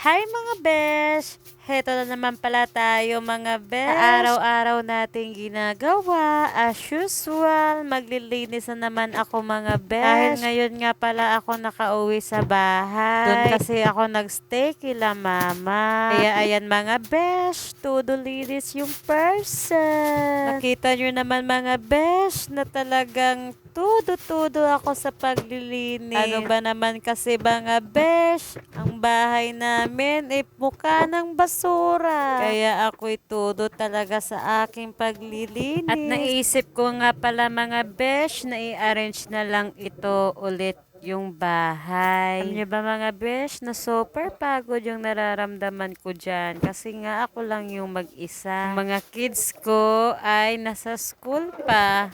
Hi mga besh! Heto na naman pala tayo mga besh. Araw-araw nating ginagawa. As usual, maglilinis na naman ako mga besh. Dahil ngayon nga pala ako nakauwi sa bahay. Doon kasi ako nagstay kila mama. Kaya ayan mga besh, todo linis yung person. Nakita nyo naman mga besh na talagang tudo-tudo ako sa paglilinis. Ano ba naman kasi mga besh, ang bahay namin ay mukha ng basura. Kaya ako'y tudo talaga sa aking paglilinis. At naisip ko nga pala mga besh na i-arrange na lang ito ulit yung bahay. Alam niyo ba mga besh, na super pagod yung nararamdaman ko dyan. Kasi nga ako lang yung mag-isa. Mga kids ko ay nasa school pa.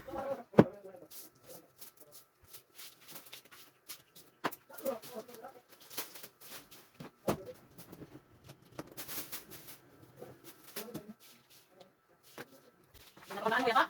我拿你了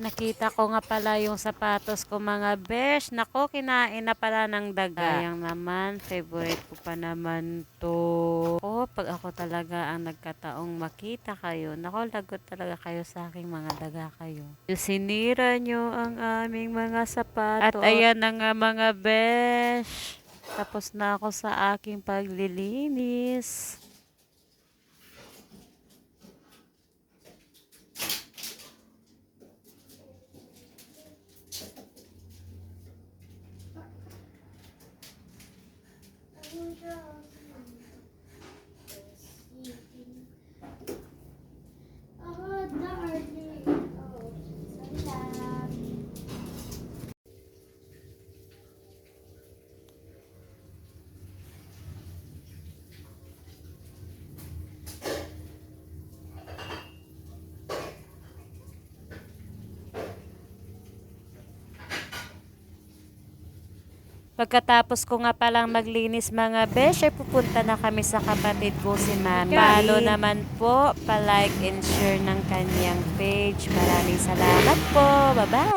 Nakita ko nga pala yung sapatos ko mga besh. Nako, kinain na pala ng daga. Sayang naman, favorite ko pa naman to. Oh, pag ako talaga ang nagkataong makita kayo, nako, lagot talaga kayo sa aking mga daga kayo. Sinira nyo ang aming mga sapatos. At ayan na nga mga besh. Tapos na ako sa aking paglilinis. Angels. Pagkatapos ko nga palang maglinis mga besh, ay pupunta na kami sa kapatid ko si Mami. Follow naman po, pa-like and share ng kanyang page. Maraming salamat po. Bye-bye!